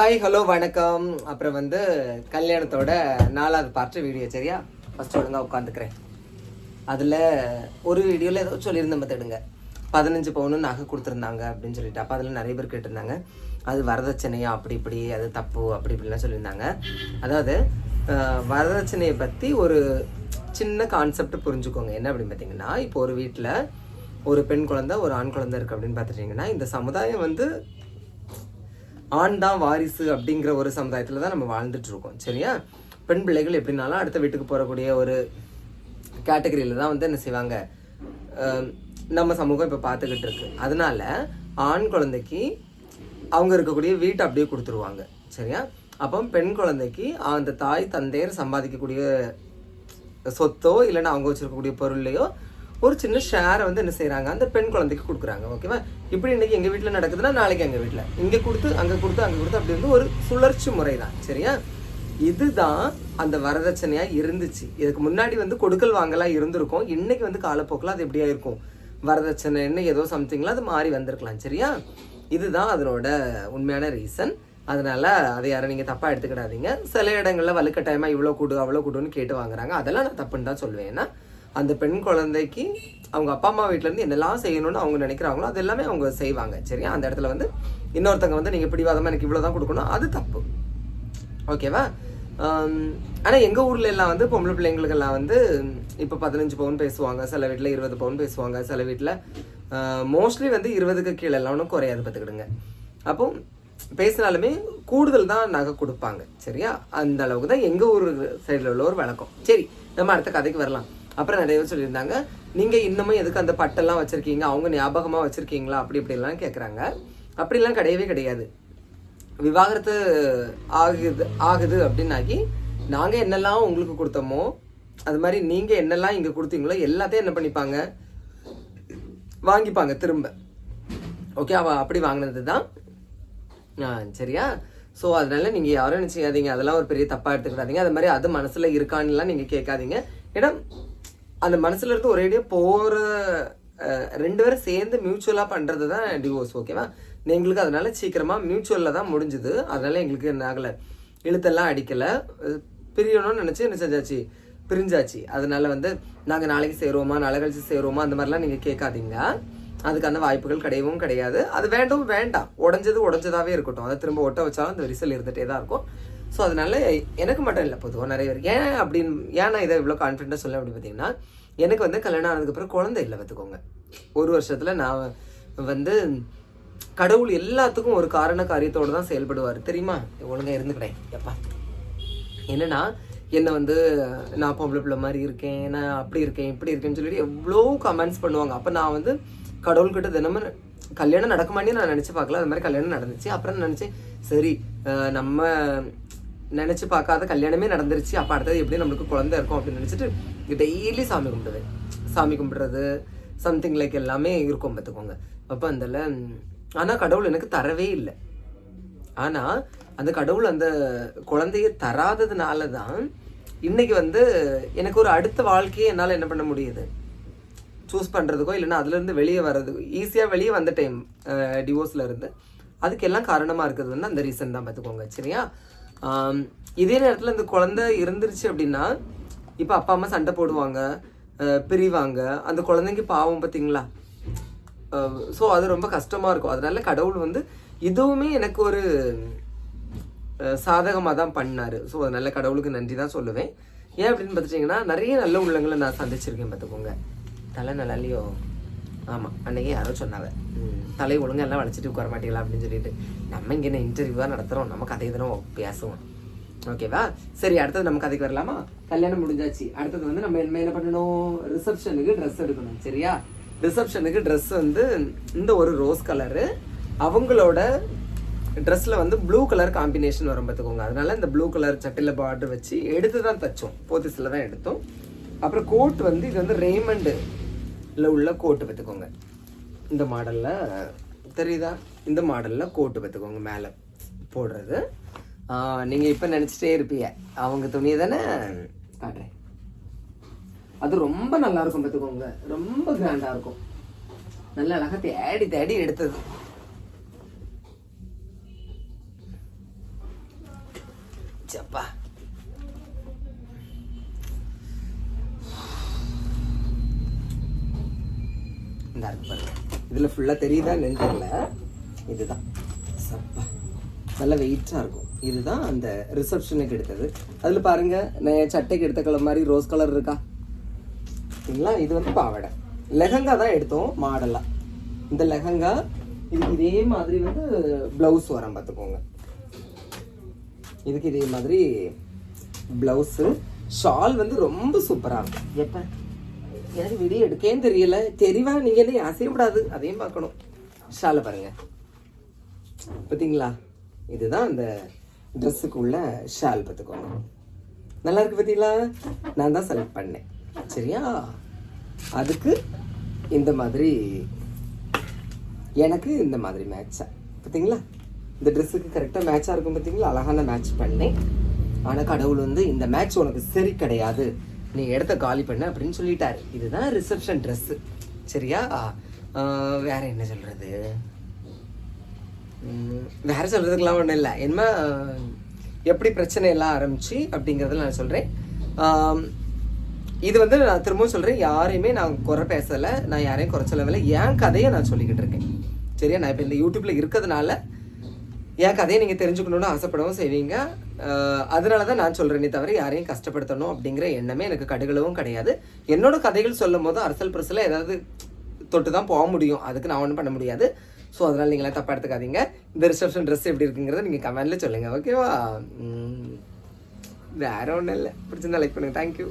Hi hello வணக்கம். அப்புறம் வந்து கல்யாணத்தோட நாலாவது பார்ட்டு வீடியோ சரியா? ஃபஸ்ட்டு ஒழுங்காக உட்காந்துக்கிறேன் அதில் ஒரு வீடியோவில் ஏதோ சொல்லியிருந்தேன் பார்த்துடுங்க பதினஞ்சு பவுனு நகை கொடுத்துருந்தாங்க அப்படின்னு சொல்லிட்டு. அப்போ அதில் நிறைய பேர் கேட்டிருந்தாங்க. அது வரதட்சணையா அப்படி இப்படி அது தப்பு அப்படி இப்படிலாம் சொல்லியிருந்தாங்க. அதாவது வரதட்சணையை பற்றி ஒரு சின்ன கான்செப்ட் புரிஞ்சுக்கோங்க. என்ன அப்படின்னு பார்த்தீங்கன்னா இப்போ ஒரு வீட்டில் ஒரு பெண் குழந்தை ஒரு ஆண் குழந்தை இருக்குது அப்படின்னு பார்த்துட்டிங்கன்னா இந்த சமுதாயம் வந்து ஆண் தான் வாரிசு அப்படிங்கிற ஒரு சமுதாயத்தில் தான் நம்ம வாழ்ந்துட்டு இருக்கோம் சரியா? பெண் பிள்ளைகள் எப்படினாலும் அடுத்த வீட்டுக்கு போகக்கூடிய ஒரு கேட்டகரியில் தான் வந்து என்ன செய்வாங்க? நம்ம சமூகம் இப்போ பார்த்துக்கிட்டு இருக்கு. அதனால ஆண் குழந்தைக்கு அவங்க இருக்கக்கூடிய வீட்டை அப்படியே கொடுத்துருவாங்க சரியா? அப்போ பெண் குழந்தைக்கு அந்த தாய் தந்தையர் சம்பாதிக்கக்கூடிய சொத்தோ இல்லைன்னா அவங்க வச்சுருக்கக்கூடிய பொருள்லையோ ஒரு சின்ன ஷேரை வந்து என்ன செய்கிறாங்க அந்த பெண் குழந்தைக்கு கொடுக்குறாங்க. ஓகேவா இப்படி இன்னைக்கு எங்கள் வீட்டில் நடக்குதுன்னா நாளைக்கு எங்கள் வீட்டில் இங்கே கொடுத்து அங்கே கொடுத்து அங்கே கொடுத்து அப்படி வந்து ஒரு சுழற்சி முறை தான் சரியா? இதுதான் அந்த வரதட்சணையாக இருந்துச்சு. இதுக்கு முன்னாடி வந்து கொடுக்கல் வாங்கலாம் இருந்திருக்கும். இன்னைக்கு வந்து காலப்போக்கில் அது எப்படியா இருக்கும் வரதட்சணைன்னு ஏதோ சம்திங்லாம் அது மாறி வந்திருக்கலாம். சரியா? இதுதான் அதனோட உண்மையான ரீசன் அதனால அதை யாரும் நீங்கள் தப்பாக எடுத்துக்கிடாதீங்க. சில இடங்களில் வலுக்கட்டாயமாக இவ்வளோ கூடு அவ்வளோ கூடுன்னு கேட்டு வாங்குறாங்க. அதெல்லாம் நான் தப்புன்னு தான் சொல்லுவேன் ஏன்னா அந்த பெண் குழந்தைக்கு அவங்க அப்பா அம்மா வீட்டிலேருந்து என்னெல்லாம் செய்யணும்னு அவங்க நினைக்கிறாங்களோ அது எல்லாமே அவங்க செய்வாங்க. சரியா? அந்த இடத்துல வந்து இன்னொருத்தங்க வந்து நீங்கள் பிடிவாதமா எனக்கு இவ்வளோ தான் கொடுக்கணும். அது தப்பு. ஓகேவா? ஆனால் எங்கள் ஊரில் எல்லாம் வந்து பொம்பளை பிள்ளைங்களுக்கெல்லாம் வந்து இப்போ பதினஞ்சு பவுன் பேசுவாங்க சில வீட்டில் இருபது பவுன் பேசுவாங்க சில வீட்டில் மோஸ்ட்லி வந்து இருபதுக்கு கீழே எல்லாம் ஒன்றும் குறையாது பார்த்துக்கிடுங்க. அப்போ பேசினாலுமே கூடுதல் தான் நகை கொடுப்பாங்க. சரியா? அந்த அளவுக்கு தான் எங்கள் ஊர் சைடில் உள்ள ஒரு வழக்கம். சரி நம்ம அடுத்த கதைக்கு வரலாம். அப்புறம் நிறைய பேர் சொல்லியிருந்தாங்க நீங்கள் இன்னமும் எதுக்கு அந்த பட்டெல்லாம் வச்சுருக்கீங்க? அவங்க ஞாபகமாக வச்சுருக்கீங்களா? அப்படி இப்படிலாம் கேட்குறாங்க அப்படிலாம் கிடையவே கிடையாது. விவாகரத்து ஆகுது ஆகுது அப்படின்னாக்கி நாங்கள் என்னெல்லாம் உங்களுக்கு கொடுத்தோமோ அது மாதிரி நீங்கள் என்னெல்லாம் இங்கே கொடுத்தீங்களோ எல்லாத்தையும் என்ன பண்ணிப்பாங்க? வாங்கிப்பாங்க திரும்ப. ஓகே அவ அப்படி வாங்கினது தான் ஆ, சரியா? ஸோ அதனால நீங்கள் யாரும் என்ன செய்யாதீங்க. அதெல்லாம் ஒரு பெரிய தப்பாக எடுத்துக்கிடாதீங்க. அது மாதிரி அது மனசில் இருக்கான்னுலாம் நீங்கள் கேட்காதீங்க. ஏன்னா அந்த மனசுல இருந்து ஒரேடியா போற ரெண்டு பேரும் சேர்ந்து மியூச்சுவலா பண்றது தான் டிவோர்ஸ் ஓகேவா எங்களுக்கு அதனால சீக்கிரமா மியூச்சுவல்ல தான் முடிஞ்சுது. அதனால எங்களுக்கு என்ன ஆகல? இழுத்தெல்லாம் அடிக்கல. பிரியணும்னு நினைச்சு என்ன செஞ்சாச்சு? பிரிஞ்சாச்சு. அதனால வந்து நாங்க நாளைக்கு சேருவோமா? நாளை கழிச்சு சேருவோமா? அந்த மாதிரிலாம் நீங்க கேட்காதீங்க. அதுக்கான வாய்ப்புகள் கிடையவும் கிடையாது. அது வேண்டும் வேண்டாம். உடஞ்சது உடஞ்சதாவே இருக்கட்டும். அதை திரும்ப ஒட்ட வச்சாலும் அந்த விரிசல் இருந்துகிட்டே தான் இருக்கும். ஸோ அதனால எனக்கு மட்டும் இல்லை பொதுவாக நிறைய பேர் ஏன் அப்படின்னு ஏன் நான் இதை இவ்வளோ கான்ஃபிடென்ட்டாக சொல்ல அப்படின்னு பார்த்தீங்கன்னா எனக்கு வந்து கல்யாணம் ஆனதுக்கப்புறம் குழந்தை இல்லை பார்த்துக்கோங்க. ஒரு வருஷத்தில் நான் வந்து கடவுள் எல்லாத்துக்கும் ஒரு காரண காரியத்தோடு தான் செயல்படுவார். தெரியுமா? ஒழுங்காக இருந்துக்கிறேன். எப்பா. என்னென்னா என்னை வந்து நான் பொம்பளை பிள்ளை மாதிரி இருக்கேன் நான் அப்படி இருக்கேன் இப்படி இருக்கேன்னு சொல்லிட்டு எவ்வளோ கமெண்ட்ஸ் பண்ணுவாங்க. அப்போ நான் வந்து கடவுள்கிட்ட தினமும் கல்யாணம் நடக்குமானே நான் நினச்சி பார்க்கல. அது மாதிரி கல்யாணம் நடந்துச்சு. அப்புறம் நினச்சேன் சரி நம்ம நினச்சி பார்க்காத கல்யாணமே நடந்துருச்சு. அப்போ அடுத்தது எப்படி நம்மளுக்கு குழந்தை இருக்கும் அப்படின்னு நினச்சிட்டு டெய்லி சாமி கும்பிடுவேன். சாமி கும்பிடுறது சம்திங் லைக் எல்லாமே இருக்கும் பார்த்துக்கோங்க. அப்போ அதில் ஆனால் கடவுள் எனக்கு தரவே இல்லை. ஆனால் அந்த கடவுள் அந்த குழந்தைய தராததுனால தான் இன்னைக்கு வந்து எனக்கு ஒரு அடுத்த வாழ்க்கையை என்னால் என்ன பண்ண முடியுது? சூஸ் பண்ணுறதுக்கோ இல்லைன்னா அதுலேருந்து வெளியே வர்றது ஈஸியாக வெளியே வந்த டைம் டிவோர்ஸில் இருந்து அதுக்கு எல்லாம் இருக்கிறது வந்து அந்த ரீசன் தான் பார்த்துக்கோங்க. சரியா? இதே நேரத்தில் இந்த குழந்தை இருந்துருச்சு அப்படின்னா இப்போ அப்பா அம்மா சண்டை போடுவாங்க பிரிவாங்க. அந்த குழந்தைங்க பாவம் பார்த்தீங்களா ஸோ அது ரொம்ப கஷ்டமாக இருக்கும். அதனால கடவுள் வந்து இதுவுமே எனக்கு ஒரு சாதகமாக தான் பண்ணார். ஸோ அதனால கடவுளுக்கு நன்றி தான் சொல்லுவேன். ஏன் அப்படின்னு பார்த்துட்டிங்கன்னா நிறைய நல்ல உள்ளங்களை நான் சந்திச்சிருக்கேன் பார்த்துக்கோங்க தலை நல்லா இல்லையோ ஆமாம் அன்னைக்கு யாரோ சொன்னாங்க. தலை ஒழுங்கா எல்லாம் வளைச்சிட்டு உட்கார மாட்டீங்களா அப்படின்னு சொல்லிட்டு. நம்ம இங்கே என்ன இன்டர்வியூவாக நடத்துகிறோம் நம்ம கதையை தினம் பேசுவோம். ஓகேவா சரி அடுத்தது நம்ம கதைக்கு வரலாமா? கல்யாணம் முடிஞ்சாச்சு. அடுத்தது வந்து நம்ம என்ன என்ன பண்ணணும்? ரிசப்ஷனுக்கு ட்ரெஸ் எடுக்கணும். சரியா? ரிசப்ஷனுக்கு ட்ரெஸ் வந்து இந்த ஒரு ரோஸ் கலரு அவங்களோட ட்ரெஸ்ஸில் வந்து ப்ளூ கலர் காம்பினேஷன் வரும் பார்த்துக்கோங்க. அதனால இந்த ப்ளூ கலர் சட்டையில் பார்டர் வச்சு எடுத்து தான் தைச்சோம். போத்திஸில் தான் எடுத்தோம். அப்புறம் கோட் வந்து இது வந்து ரேமண்டில் உள்ள கோட்டு பார்த்துக்கோங்க இந்த மாடலில் தெரியுதா? இந்த மாடலில் கோட்டு பார்த்துக்கோங்க மேலே போடுறது. நீங்கள் இப்போ நினச்சிட்டே இருப்பீங்க. அவங்க துணியை தானே காட்டுறேன். அது ரொம்ப நல்லா இருக்கும் பார்த்துக்கோங்க ரொம்ப கிராண்டாக இருக்கும். நல்ல அழகாக தேடி தேடி எடுத்தது சப்பா இந்த இருக்கு பாருங்க. இதில் ஃபுல்லாக தெரியுதா நெல் தெரியல. இதுதான். சப்பா. நல்ல வெயிட்டாக இருக்கும். இதுதான் அந்த ரிசப்ஷனுக்கு எடுத்தது. அதில் பாருங்க நான் சட்டைக்கு எடுத்த கலர் மாதிரி ரோஸ் கலர் இருக்கா? சரிங்களா இது வந்து பாவாடை. லெஹங்கா தான் எடுத்தோம் மாடலாக இந்த லெஹங்கா இதுக்கு இதே மாதிரி வந்து ப்ளவுஸ் வரம் பார்த்துக்கோங்க. இதுக்கு இதே மாதிரி ப்ளவுஸு ஷால் வந்து ரொம்ப சூப்பராக இருக்கும். எப்போ? எனக்கு வீடியோ எடுக்கேன்னு தெரியல. தெரிவா நீங்கள் என்ன அசையப்படாது அதையும் பார்க்கணும். ஷாலை பாருங்க. பார்த்தீங்களா இதுதான் அந்த ட்ரெஸ்ஸுக்குள்ள ஷால் பார்த்துக்கோங்க. நல்லா இருக்கு பார்த்தீங்களா நான் தான் செலக்ட் பண்ணேன். சரியா? அதுக்கு இந்த மாதிரி எனக்கு இந்த மாதிரி மேட்சா பார்த்தீங்களா இந்த ட்ரெஸ்ஸுக்கு கரெக்டாக மேட்சாக இருக்கும் பார்த்தீங்களா அழகான மேட்ச் பண்ணேன். ஆனால் கடவுள் வந்து இந்த மேட்ச் உனக்கு சரி கிடையாது. நீ இடத்த காலி பண்ண அப்படின்னு சொல்லிட்டாரு. இதுதான் ரிசப்ஷன் ட்ரெஸ்ஸு சரியா? வேற என்ன சொல்கிறது வேற சொல்றதுக்கெல்லாம் ஒன்றும் இல்லை. என்ன எப்படி பிரச்சனை எல்லாம் ஆரம்பிச்சு அப்படிங்கிறதுல நான் சொல்கிறேன் இது வந்து நான் திரும்பவும் சொல்கிறேன் யாரையுமே நான் குறை பேசலை. நான் யாரையும் குறை சொல்லவில்லை. என் கதையை நான் சொல்லிக்கிட்டு இருக்கேன். சரியா? நான் இப்போ இந்த யூடியூப்பில் இருக்கிறதுனால என் கதையை நீங்கள் தெரிஞ்சுக்கணும்னு ஆசைப்படவும் செய்வீங்க. அதனால தான் நான் சொல்கிறேனே தவிர யாரையும் கஷ்டப்படுத்தணும் அப்படிங்கிற எண்ணமே எனக்கு கடுகளவும் கிடையாது. என்னோட கதைகள் சொல்லும் போது அரசல் பிரசில் ஏதாவது தொட்டு தான் போக முடியும். அதுக்கு நான் ஒன்றும் பண்ண முடியாது. ஸோ அதனால் நீங்களாம் தப்பாக எடுத்துக்காதீங்க. இந்த ரிசப்ஷன் ட்ரெஸ் எப்படி இருக்குங்கிறத நீங்கள் கமெண்ட்டில் சொல்லுங்கள் ஓகேவா உம், வேற ஒன்றும் இல்லை. பிடிச்சிருந்தா லைக் பண்ணுங்கள் தேங்க்யூ